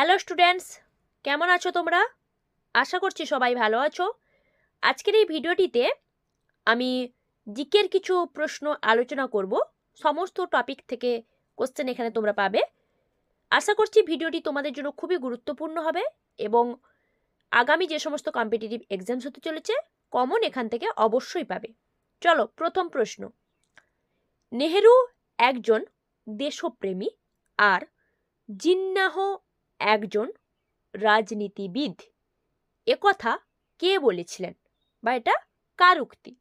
Hello students কেমন আছো তোমরা? আশা করছি সবাই ভালো আছো। আজকের এই ভিডিওটিতে আমি জিকের কিছু প্রশ্ন আলোচনা করব। সমস্ত টপিক থেকে কোশ্চেন এখানে তোমরা পাবে। আশা করছি ভিডিওটি তোমাদের জন্য খুবই গুরুত্বপূর্ণ হবে এবং আগামী যে সমস্ত কম্পিটিটিভ এক্সামস হতে চলেছে কমন এখান থেকে অবশ্যই পাবে। চলো, প্রথম প্রশ্ন। নেহেরু একজন দেশপ্রেমী আর জিন্নাহ একজন রাজনীতিবিদ। একথা কে বলেছিলেন বা এটা কার উক্তি?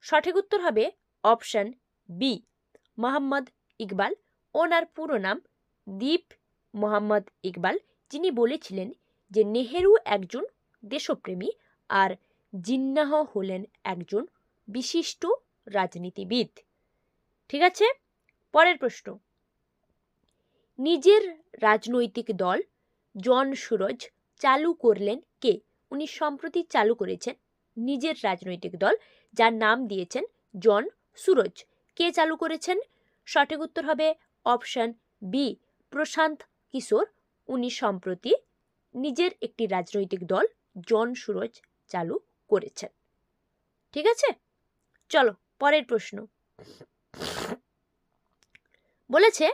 সঠিক উত্তর হবে অপশন বি, মোহাম্মদ ইকবাল। ওনার পুরো নাম দীপ মোহাম্মদ ইকবাল। যিনি বলেছিলেন যে নেহেরু একজন দেশপ্রেমী আর জিন্নাহ হলেন একজন বিশিষ্ট রাজনীতিবিদ। ঠিক আছে? পরের প্রশ্ন। নিজের রাজনৈতিক দল জন সুরজ চালু করলেন কে? উনি সম্প্রতি চালু করেছেন নিজের রাজনৈতিক দল, যার নাম দিয়েছেন জন সুরজ। কে চালু করেছেন? সঠিক উত্তর হবে অপশন বি, প্রশান্ত কিশোর। উনি সম্প্রতি নিজের একটি রাজনৈতিক দল জন সুরজ চালু করেছেন। ঠিক আছে? চলো, পরের প্রশ্ন। বলেছে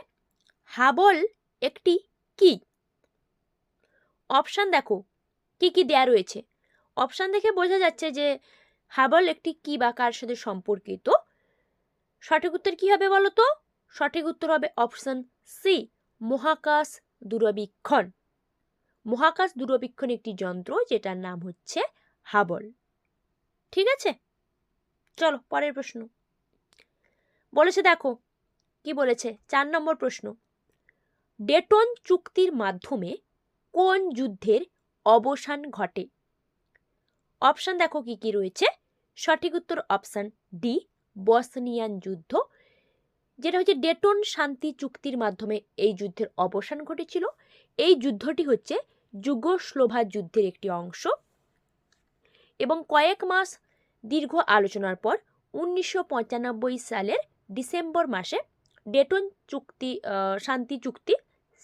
হাবল একটি কি? অপশান দেখো। কি কি দেয়া রয়েছে? অপশান দেখে বোঝা যাচ্ছে যে হাবল একটি কি বা কার সাথে সম্পর্কিত। সঠিক উত্তর কি হবে বলো তো? সঠিক উত্তর হবে অপশান সি মহাকাশ দূরবীক্ষণ। মহাকাশ দূরবীক্ষণ একটি যন্ত্র যেটার নাম হচ্ছে হাবল ঠিক আছে? চলো, পরের প্রশ্ন। বলেছে দেখো, কি বলেছে? চার নম্বর প্রশ্ন। ডেটন চুক্তির মাধ্যমে কোন যুদ্ধের অবসান ঘটে? অপশান দেখো কি কি রয়েছে? সঠিক উত্তর অপশান ডি বসনিয়ান যুদ্ধ, যেটা হচ্ছে ডেটন শান্তি চুক্তির মাধ্যমে এই যুদ্ধের অবসান ঘটেছিল। এই যুদ্ধটি হচ্ছে যুগোস্লোভা যুদ্ধের একটি অংশ এবং কয়েক মাস দীর্ঘ আলোচনার পর উনিশশো পঁচানব্বই সালের ডিসেম্বর মাসে ডেটন চুক্তি শান্তি চুক্তি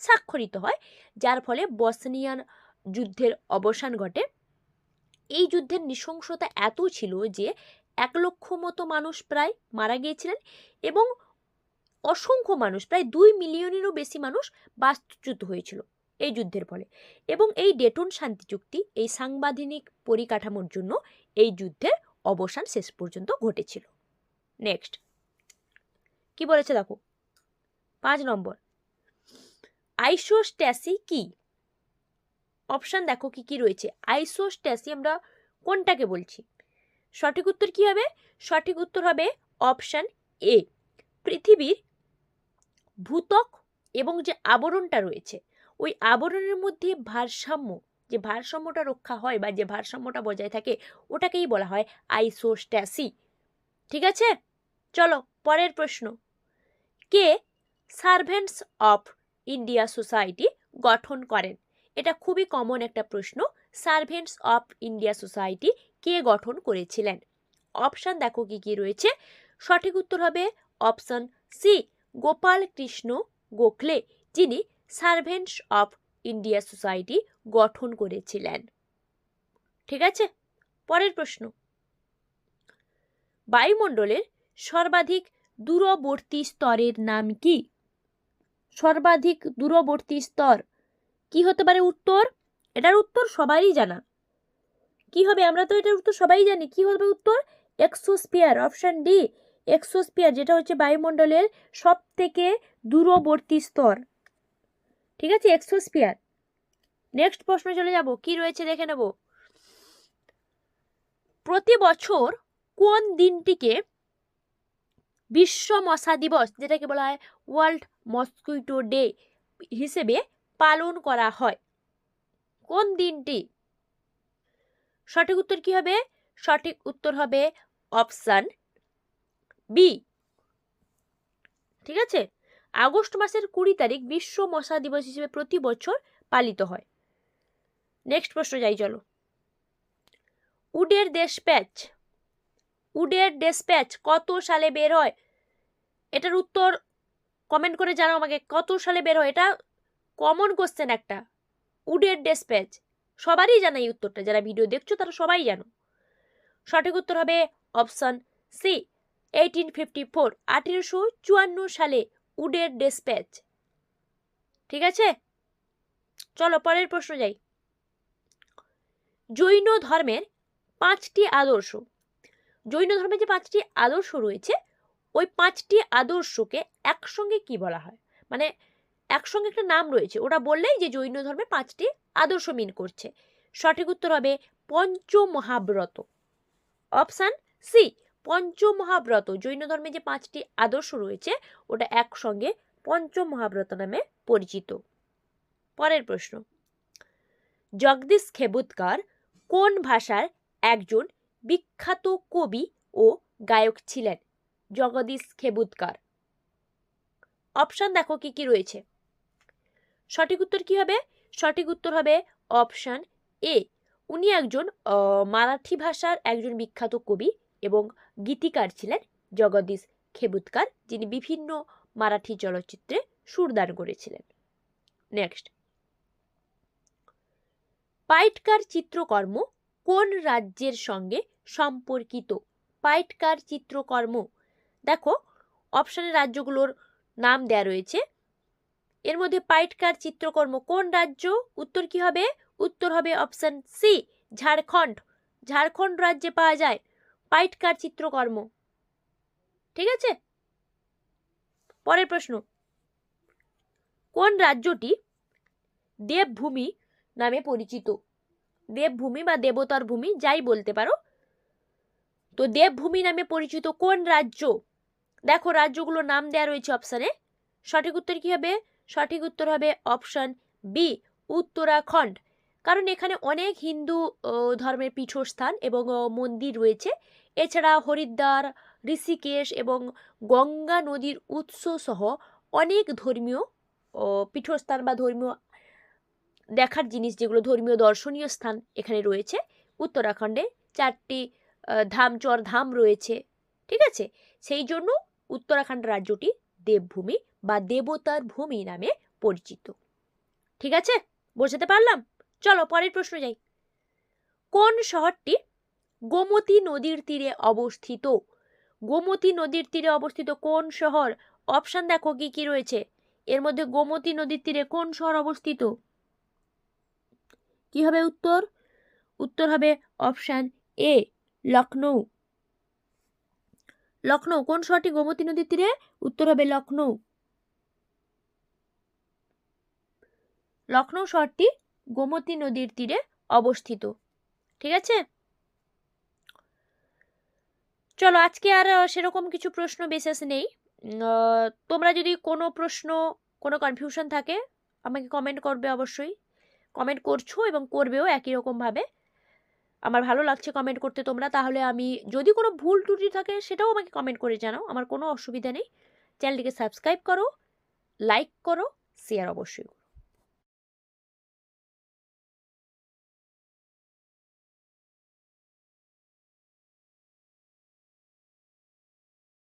স্বাক্ষরিত হয়, যার ফলে বসনিয়ান যুদ্ধের অবসান ঘটে। এই যুদ্ধের নৃশংসতা এত ছিল যে এক লক্ষ মতো মানুষ প্রায় মারা গিয়েছিলেন এবং অসংখ্য মানুষ, প্রায় দুই মিলিয়নেরও বেশি মানুষ বাস্তুচ্যুত হয়েছিল এই যুদ্ধের ফলে। এবং এই ডেটন শান্তি চুক্তি, এই সাংবিধানিক পরিকাঠামোর জন্য এই যুদ্ধের অবসান শেষ পর্যন্ত ঘটেছিল। নেক্সট কি বলেছে দেখো? পাঁচ নম্বর। আইসোস্ট্যাসি কি? অপশান দেখো কি কি রয়েছে। আইসোস্ট্যাসি আমরা কোনটাকে বলছি? সঠিক উত্তর কি হবে? সঠিক উত্তর হবে অপশান এ পৃথিবীর ভূতক এবং যে আবরণটা রয়েছে, ওই আবরণের মধ্যে ভারসাম্য, যে ভারসাম্যটা রক্ষা হয় বা যে ভারসাম্যটা বজায় থাকে, ওটাকেই বলা হয় আইসোস্ট্যাসি। ঠিক আছে? চলো, পরের প্রশ্ন। কে সার্ভেন্টস অফ ইন্ডিয়া সোসাইটি গঠন করেন। এটা খুবই কমন একটা প্রশ্ন সার্ভেন্টস অফ ইন্ডিয়া সোসাইটি কে গঠন করেছিলেন? অপশান দেখো কি কি রয়েছে। সঠিক উত্তর হবে অপশান সি গোপাল কৃষ্ণ গোখলে, যিনি সার্ভেন্টস অফ ইন্ডিয়া সোসাইটি গঠন করেছিলেন। ঠিক আছে? পরের প্রশ্ন। বায়ুমণ্ডলের সর্বাধিক দূরবর্তী স্তরের নাম কি? সর্বাধিক দূরবর্তী স্তর। কি হতে পারে উত্তর? এটার উত্তর সবারই জানা। কি হবে? আমরা তো এটার উত্তর সবাই জানি। কি হবে উত্তর? এক্সোস্পিয়ার অপশান ডি এক্সোস্পিয়ার যেটা হচ্ছে বায়ুমণ্ডলের সব থেকে দূরবর্তী স্তর। ঠিক আছে? এক্সোস্পিয়ার নেক্সট প্রশ্ন চলে যাব। কি রয়েছে দেখে নেব। প্রতি বছর কোন দিনটিকে বিশ্ব মশা দিবস, যেটাকে বলা হয় ওয়ার্ল্ড মসকুইটো ডে হিসেবে পালন করা হয়। কোন দিনটি? সঠিক উত্তর কি হবে? সঠিক উত্তর হবে অপশান বি ঠিক আছে? আগস্ট মাসের কুড়ি তারিখ বিশ্ব মশা দিবস হিসেবে প্রতি বছর পালিত হয়। নেক্সট প্রশ্ন যাই, চলো। উডের দেশ প্যাচ। উডের ডেসপ্যাচ কত সালে বের হয়? এটার উত্তর কমেন্ট করে জানাও আমাকে, কত সালে বের হয়? এটা কমন কোশ্চেন একটা, উডের ডেসপ্যাচ। সবারই জানা এই উত্তরটা, যারা ভিডিও দেখছ তারা সবাই জানো। সঠিক উত্তর হবে option C eighteen fifty four আঠেরোশো চুয়ান্ন সালে উডের ডেসপ্যাচ। ঠিক আছে? চলো, পরের প্রশ্ন যাই। জৈন ধর্মের পাঁচটি আদর্শ। জৈন ধর্মে যে পাঁচটি আদর্শ রয়েছে, ওই পাঁচটি আদর্শকে একসঙ্গে কি বলা হয়? মানে একসঙ্গে একটা নাম রয়েছে ওটা বললেই যে জৈন ধর্মে পাঁচটি আদর্শ মিন করছে। সঠিক উত্তর হবে পঞ্চমহাব্রত। অপশান সি, পঞ্চমহাব্রত। জৈন ধর্মে যে পাঁচটি আদর্শ রয়েছে, ওটা একসঙ্গে পঞ্চমহাব্রত নামে পরিচিত। পরের প্রশ্ন, জগদীশ খেবুৎকার কোন ভাষার একজন বিখ্যাত কবি ও গায়ক ছিলেন জগদীশ খেবুৎকার অপশান দেখো কি কি রয়েছে। সঠিক উত্তর কি হবে? সঠিক উত্তর হবে অপশান এ উনি একজন মারাঠি ভাষার একজন বিখ্যাত কবি এবং গীতিকার ছিলেন জগদীশ খেবুৎকার যিনি বিভিন্ন মারাঠি চলচ্চিত্রে সুরদান করেছিলেন। নেক্সট পাইটকার চিত্রকর্ম কোন রাজ্যের সঙ্গে সম্পর্কিত? পাইটকার চিত্রকর্ম। দেখো অপশানে রাজ্যগুলোর নাম দেয়া রয়েছে। এর মধ্যে পাইটকার চিত্রকর্ম কোন রাজ্য? উত্তর কি হবে? উত্তর হবে অপশান সি ঝাড়খণ্ড। ঝাড়খণ্ড রাজ্যে পাওয়া যায় পাইটকার চিত্রকর্ম। ঠিক আছে? পরের প্রশ্ন। কোন রাজ্যটি দেবভূমি নামে পরিচিত? দেবভূমি বা দেবতার ভূমি, যাই বলতে পারো। তো দেবভূমি নামে পরিচিত কোন রাজ্য? দেখো, রাজ্যগুলোর নাম দেওয়া রয়েছে অপশানে সঠিক উত্তর কি হবে? সঠিক উত্তর হবে অপশান বি উত্তরাখণ্ড। কারণ এখানে অনেক হিন্দু ধর্মের পীঠস্থান এবং মন্দির রয়েছে। এছাড়া হরিদ্বার, ঋষিকেশ এবং গঙ্গা নদীর উৎস সহ অনেক ধর্মীয় পীঠস্থান বা ধর্মীয় দেখার জিনিস যেগুলো ধর্মীয় দর্শনীয় স্থান এখানে রয়েছে। উত্তরাখণ্ডে চারটি ধামচর ধাম রয়েছে, ঠিক আছে? সেই জন্য উত্তরাখণ্ড রাজ্যটি দেবভূমি বা দেবতার ভূমি নামে পরিচিত। ঠিক আছে? বোঝাতে পারলাম? চলো পরের প্রশ্ন যাই। কোন শহরটি গোমতী নদীর তীরে অবস্থিত? গোমতী নদীর তীরে অবস্থিত কোন শহর? অপশান দেখো, কি কি রয়েছে? এর মধ্যে গোমতী নদীর তীরে কোন শহর অবস্থিত? কি হবে উত্তর? উত্তর হবে অপশান এ লখনৌ লখনৌ কোন শহরটি গোমতী নদীর তীরে? উত্তর হবে লখনৌ লখনৌ শহরটি গোমতী নদীর তীরে অবস্থিত। ঠিক আছে? চলো, আজকে আর সেরকম কিছু প্রশ্ন বিশেষ নেই। তোমরা যদি কোনো প্রশ্ন, কোনো কনফিউশন থাকে, আমাকে কমেন্ট করবে অবশ্যই। কমেন্ট করছ এবং করবেও একই রকমভাবে। আমার ভালো লাগছে কমেন্ট করতে তোমরা, তাহলে আমি যদি কোনো ভুল ত্রুটি থাকে সেটাও আমাকে কমেন্ট করে জানাও, আমার কোনো অসুবিধা নেই। চ্যানেলটিকে সাবস্ক্রাইব করো লাইক করো শেয়ার অবশ্যই